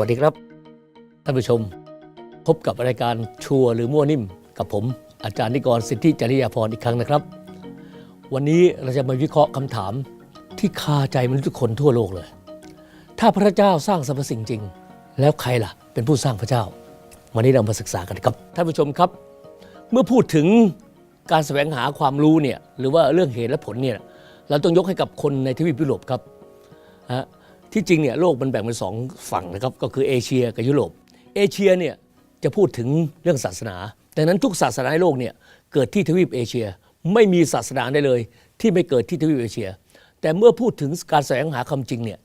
วัสดีครับ ท่านผู้ชม พบกับรายการชัวหรือมั่วนิ่ม กับผม อาจารย์นิกรสิทธิจริยาพรอีกครั้งนะครับ วันนี้เราจะมาวิเคราะห์คำถามที่คาใจมนุษย์ทุกคนทั่วโลกเลย ถ้าพระเจ้าสร้างสรรพสิ่งจริง แล้วใครล่ะ เป็นผู้สร้างพระเจ้า วันนี้เรามาศึกษากันครับ ท่านผู้ชมครับ เมื่อพูดถึงการแสวงหาความรู้เนี่ยหรือว่าเรื่องเหตุและผลเนี่ยเราต้องยกให้กับคนในทวีปยุโรปครับฮะ ที่จริงเนี่ยโลกมันแบ่งเป็นสองฝั่งนะครับก็คือเอเชียกับยุโรป เอเชียเนี่ยจะพูดถึงเรื่องศาสนาดังนั้นทุกศาสนาในโลกเนี่ยเกิดที่ทวีปเอเชียไม่มีศาสนาใดเลย ที่ไม่เกิดที่ทวีปเอเชีย แต่เมื่อพูดถึงการแสวงหาคำจริงเนี่ย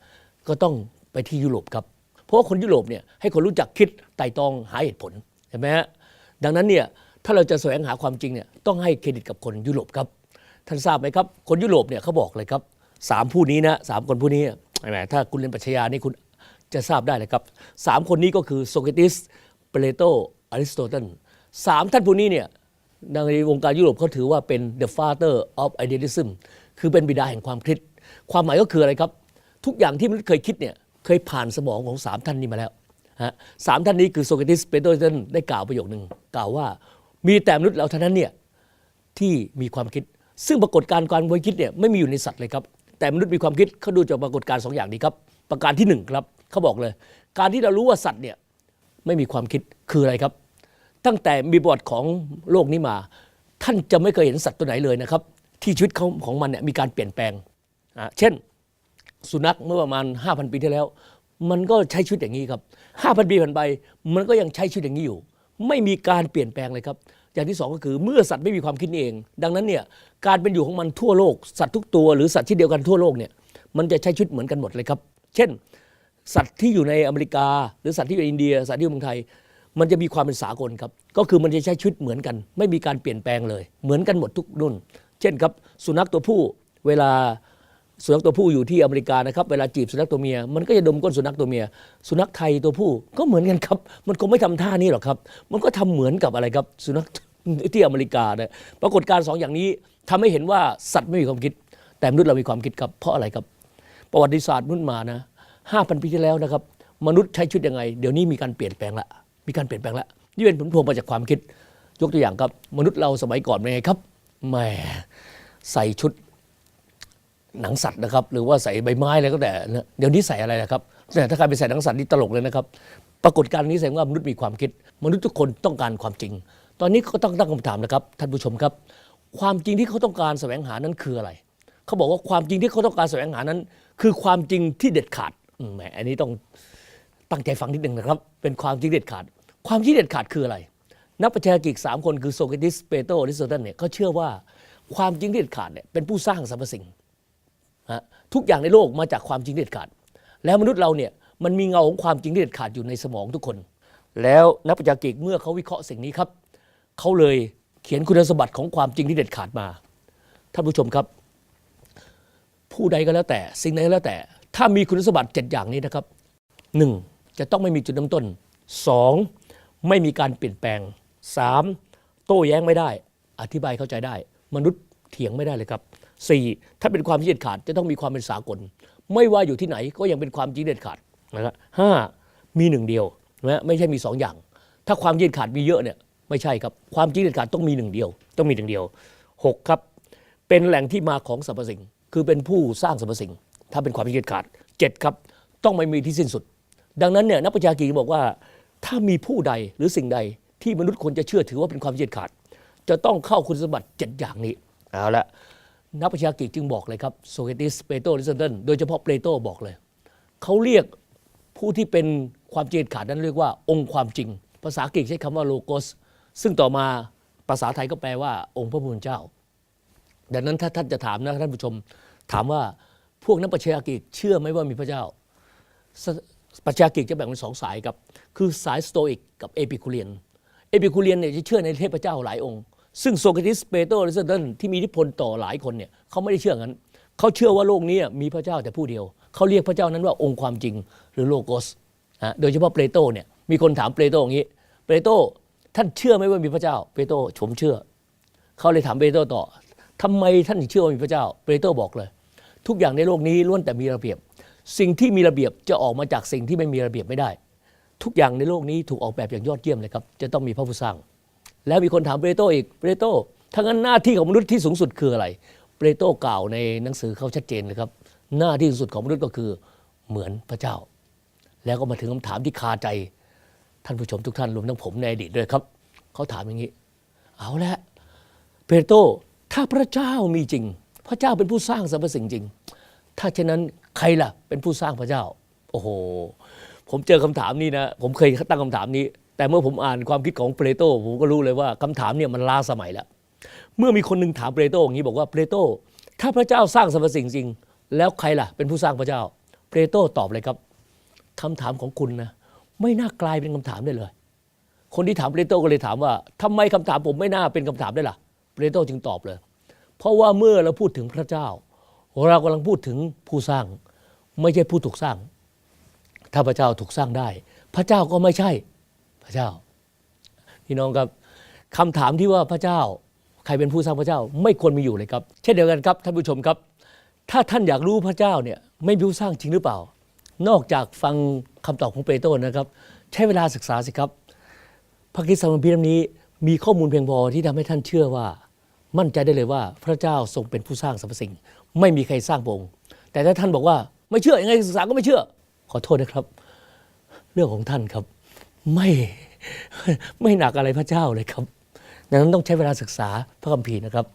ก็ต้องไปที่ยุโรปครับ เพราะว่าคนยุโรปเนี่ยให้คนรู้จักคิดไต่ตองหาเหตุผลเห็นไหมฮะดังนั้นเนี่ยถ้าเราจะแสวงหาความจริงเนี่ยต้องให้เครดิตกับคนยุโรปครับ ท่านทราบไหมครับ คนยุโรปเนี่ยเขาบอกเลยครับสามผู้นี้นะสามคนผู้นี้ แหมถ้าคุณเรียนปรัชญานี่คุณจะทราบได้เลยครับสามคนนี้ก็คือโซเครติสเปเลโตอริสโตเติลสามท่านผู้นี้เนี่ยในวงการยุโรปเขาถือว่าเป็น the father of idealism คือเป็นบิดาแห่งความคิด ความหมายก็คืออะไรครับ ทุกอย่างที่มนุษย์เคยคิดเนี่ยเคยผ่านสมองของสามท่านนี้มาแล้วฮะสามท่านนี้คือโซเครติสเปเลโตเติลได้กล่าวประโยคหนึ่งกล่าวว่ามีแต่มนุษย์เราเท่านั้นเนี่ยที่มีความคิด ซึ่งปรากฏการณ์การคิดเนี่ยไม่มีอยู่ในสัตว์เลยครับ แต่มนุษย์มีความคิดเขาดูจากปรากฏการณ์สองอย่างนี้ครับ ประการที่หนึ่งครับเขาบอกเลย การที่เรารู้ว่าสัตว์เนี่ยไม่มีความคิดคืออะไรครับ ตั้งแต่มีประวัติของโลกนี้มา ท่านจะไม่เคยเห็นสัตว์ตัวไหนเลยนะครับ ที่ชีวิตเของของมันเนี่ยมีการเปลี่ยนแปลงอ่าเช่น สุนัขเมื่อประมาณ 5,000 ปีที่แล้ว มันก็ใช้ชีวิตอย่างนี้ครับ5,000 ปีผ่านไปมันก็ยังใช้ชีวิตอย่างนี้อยู่ ไม่มีการเปลี่ยนแปลงเลยครับ อย่างที่สองก็คือเมื่อสัตว์ไม่มีความคิดเอง ดังนั้นเนี่ยการเป็นอยู่ของมันทั่วโลก สัตว์ทุกตัวหรือสัตว์ที่เดียวกันทั่วโลกเนี่ยมันจะใช้ชีวิตเหมือนกันหมดเลยครับ เช่น สัตว์ที่อยู่ในอเมริกา หรือสัตว์ที่อยู่ในอินเดีย สัตว์ที่อยู่เมืองไทย มันจะมีความเป็นสากลครับ ก็คือมันจะใช้ชีวิตเหมือนกัน ไม่มีการเปลี่ยนแปลงเลย เหมือนกันหมดทุกรุ่น เช่นครับ สุนัขตัวผู้เวลา สุนัขตัวผู้อยู่ที่อเมริกานะครับเวลาจีบสุนัขตัวเมียมันก็จะดมก้นสุนัขตัวเมีย สุนัขไทยตัวผู้ก็เหมือนกันครับ มันคงไม่ทำท่านี้หรอกครับ มันก็ทำเหมือนกับอะไรครับ สุนัขที่อเมริกาเนี่ยปรากฏการณ์สองอย่างนี้ทำให้เห็นว่าสัตว์ไม่มีความคิด แต่มนุษย์เรามีความคิดครับเพราะอะไรครับ ประวัติศาสตร์มนุษย์มานะห้าพันปีที่แล้วนะครับ มนุษย์ใช้ชีวิตยังไง เดี๋ยวนี้มีการเปลี่ยนแปลงละมีการเปลี่ยนแปลงละนี่เป็นผลพวงมาจากความคิด ยกตัวอย่างครับ มนุษย์เราสมัยก่อนเป็นไงครับแหมใส่ชุด หนังสัตว์นะครับ หรือว่าใส่ใบไม้อะไรก็แต่นะเดี๋ยวนี้ใส่อะไรนะครับแต่ถ้าใครไปใส่หนังสัตว์นี่ตลกเลยนะครับ ปรากฏการณ์นี้แสดงว่ามนุษย์มีความคิด มนุษย์ทุกคนต้องการความจริง ตอนนี้เขาต้องตั้งคำถามนะครับท่านผู้ชมครับ ความจริงที่เขาต้องการแสวงหานั้นคืออะไร เขาบอกว่าความจริงที่เขาต้องการแสวงหานั้น คือความจริงที่เด็ดขาดอืมแหมอันนี้ต้องตั้งใจฟังนิดหนึ่งนะครับ เป็นความจริงเด็ดขาด ความจริงเด็ดขาดคืออะไร นักปรัชากิกสามคนคือโซเครติส เปโตอริสโตเติลเนี่ยเขาเชื่อว่าความจริงที่เด็ดขาดเนี่ยเป็นผู้สร้างสรรพสิ่ง ทุกอย่างในโลกมาจากความจริงที่เด็ดขาด แล้วมนุษย์เราเนี่ยมันมีเงาของความจริงที่เด็ดขาดอยู่ในสมองทุกคน แล้วนักปัญญากิกเมื่อเขาวิเคราะห์สิ่งนี้ครับเขาเลยเขียนคุณสมบัติของความจริงที่เด็ดขาดมาท่านผู้ชมครับ ผู้ใดก็แล้วแต่ สิ่งใดก็แล้วแต่ ถ้ามีคุณสมบัติเจ็ดอย่างนี้นะครับหนึ่งจะต้องไม่มีจุดเริ่มต้นสองไม่มีการเปลี่ยนแปลงสามโต้แย้งไม่ได้ อธิบายเข้าใจได้ มนุษย์เถียงไม่ได้เลยครับ สี่ถ้าเป็นความจริงเด็ดขาดจะต้องมีความเป็นสากล ไม่ว่าอยู่ที่ไหนก็ยังเป็นความจริงเด็ดขาดนะครับห้ามีหนึ่งเดียวนะไม่ใช่มีสองอย่าง ถ้าความจริงเด็ดขาดมีเยอะเนี่ยไม่ใช่ครับความจริงเด็ดขาดต้องมีหนึ่งเดียว ต้องมีหนึ่งเดียวหกครับ เป็นแหล่งที่มาของสรรพสิ่ง คือเป็นผู้สร้างสรรพสิ่ง ถ้าเป็นความคิดเด็ดขาดเจ็ดครับ ต้องไม่มีที่สิ้นสุด ดังนั้นเนี่ยนักปรัชากีบอกว่า ถ้ามีผู้ใดหรือสิ่งใดที่มนุษย์ควรจะเชื่อถือว่าเป็นความคิดเด็ดขาด จะต้องเข้าคุณสมบัติเจ็ดอย่างนี้เอาละ นักปรัชญากิกจึงบอกเลยครับโซเครติสเปโตริสเตนโดยเฉพาะเปโตบอกเลย เขาเรียกผู้ที่เป็นความจริงเด็ดขาดนั้นเรียกว่าองค์ความจริง ภาษากรีกใช้คำว่าโลโกสซึ่งต่อมาภาษาไทยก็แปลว่าองค์พระผู้เป็นเจ้า ดังนั้นถ้าท่านจะถามนะท่านผู้ชม ถามว่าพวกนักปรัชญากิกเชื่อไหมว่ามีพระเจ้าปรัชญากิกจะแบ่งเป็นสองสายครับ คือสายสโตอิกกับเอปิคูเรียน เอปิคูเรียนเนี่ยจะเชื่อในเทพเจ้าหลายองค์ ซึ่งโซเครติสเปโตรอริสโตเติลที่มีอิทธิพลต่อหลายคนเนี่ยเขาไม่ได้เชื่องั้นเขาเชื่อว่าโลกนี้มีพระเจ้าแต่ผู้เดียวเขาเรียกพระเจ้านั้นว่าองค์ความจริงหรือโลโกสฮะโดยเฉพาะเปโตรเนี่ยมีคนถามเปโตรอย่างนี้เปโตรท่านเชื่อไหมว่ามีพระเจ้าเปโตรผมเชื่อเขาเลยถามเปโตรต่อทำไมท่านถึงเชื่อว่ามีพระเจ้าเปโตรบอกเลย ทุกอย่างในโลกนี้ล้วนแต่มีระเบียบ สิ่งที่มีระเบียบจะออกมาจากสิ่งที่ไม่มีระเบียบไม่ได้ ทุกอย่างในโลกนี้ถูกออกแบบอย่างยอดเยี่ยมเลยครับจะต้องมีพระผู้สร้าง แล้วมีคนถามเปโตรอีกเปโตรถ้างั้นหน้าที่ของมนุษย์ที่สูงสุดคืออะไรเปโตรกล่าวในหนังสือเขาชัดเจนเลยครับ หน้าที่สูงสุดของมนุษย์ก็คือเหมือนพระเจ้า แล้วก็มาถึงคำถามที่คาใจ ท่านผู้ชมทุกท่านรวมทั้งผมในอดีตด้วยครับเขาถามอย่างนี้ เอาละเปโตรถ้าพระเจ้ามีจริง พระเจ้าเป็นผู้สร้างสรรพสิ่งจริง ถ้าเช่นนั้นใครล่ะเป็นผู้สร้างพระเจ้า โอ้โห ผมเจอคำถามนี้นะ ผมเคยตั้งคำถามนี้ แต่เมื่อผมอ่านความคิดของเปโตรผมก็รู้เลยว่าคำถามเนี่ยมันล้าสมัยแล้ว เมื่อมีคนหนึ่งถามเปโตรอย่างนี้บอกว่าเปโตรถ้าพระเจ้าสร้างสรรพสิ่งจริง แล้วใครล่ะ เป็นผู้สร้างพระเจ้า เปโตรตอบเลยครับคำถามของคุณนะไม่น่ากลายเป็นคำถามได้เลย คนที่ถามเปโตรก็เลยถามว่าทำไมคำถามผมไม่น่าเป็นคำถามได้ล่ะ เปโตรจึงตอบเลย เพราะว่าเมื่อเราพูดถึงพระเจ้า เรากำลังพูดถึงผู้สร้าง ไม่ใช่ผู้ถูกสร้าง ถ้าพระเจ้าถูกสร้างได้ พระเจ้าก็ไม่ใช่ พระเจ้าพี่น้องครับคำถามที่ว่าพระเจ้า ใครเป็นผู้สร้างพระเจ้า ไม่ควรมีอยู่เลยครับ เช่นเดียวกันครับท่านผู้ชมครับ ถ้าท่านอยากรู้พระเจ้าเนี่ยไม่มีผู้สร้างจริงหรือเปล่า นอกจากฟังคำตอบของเปโตรนะครับ ใช้เวลาศึกษาสิครับ พระคริสต์ธรรมพีรนี้มีข้อมูลเพียงพอที่ทำให้ท่านเชื่อว่า มั่นใจได้เลยว่าพระเจ้าทรงเป็นผู้สร้างสรรพสิ่ง ไม่มีใครสร้างพระองค์แต่ถ้าท่านบอกว่าไม่เชื่อยังไงศึกษาก็ไม่เชื่อ ขอโทษนะครับ เรื่องของท่านครับ ไม่ไม่หนักอะไรพระเจ้าเลยครับดังนั้นต้องใช้เวลาศึกษาพระคัมภีร์นะครับ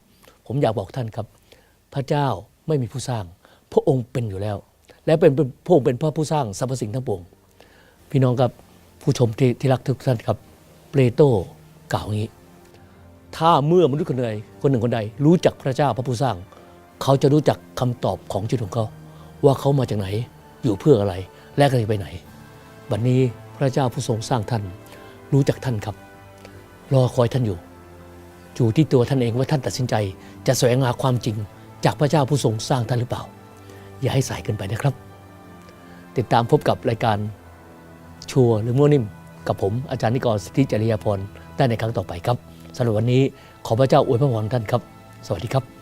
ผมอยากบอกท่านครับ พระเจ้าไม่มีผู้สร้าง พระองค์เป็นอยู่แล้ว และเป็นพระองค์เป็นพระผู้สร้างสรรพสิ่งทั้งปวง พี่น้องครับผู้ชมที่ที่รักทุกท่านครับเปโตรกล่าวอย่างนี้ ถ้าเมื่อมนุษย์คนใดคนหนึ่งคนใด รู้จักพระเจ้าพระผู้สร้าง เขาจะรู้จักคำตอบของชีวิตของเขา ว่าเขามาจากไหนอยู่เพื่ออะไรและกำลังจะไปไหนบัดนนี้ พระเจ้าผู้ทรงสร้างท่าน รู้จักท่านครับ รอคอยท่านอยู่ อยู่ที่ตัวท่านเองว่าท่านตัดสินใจ จะแสวงหาความจริง จากพระเจ้าผู้ทรงสร้างท่านหรือเปล่า อย่าให้สายเกินไปนะครับ ติดตามพบกับรายการชัวหรือมั่วนิ่ม กับผมอาจารย์นิกรสิทธิจริยาพรได้ในครั้งต่อไปครับสำหรับวันนี้ขอพระเจ้าอวยพรท่านครับ สวัสดีครับ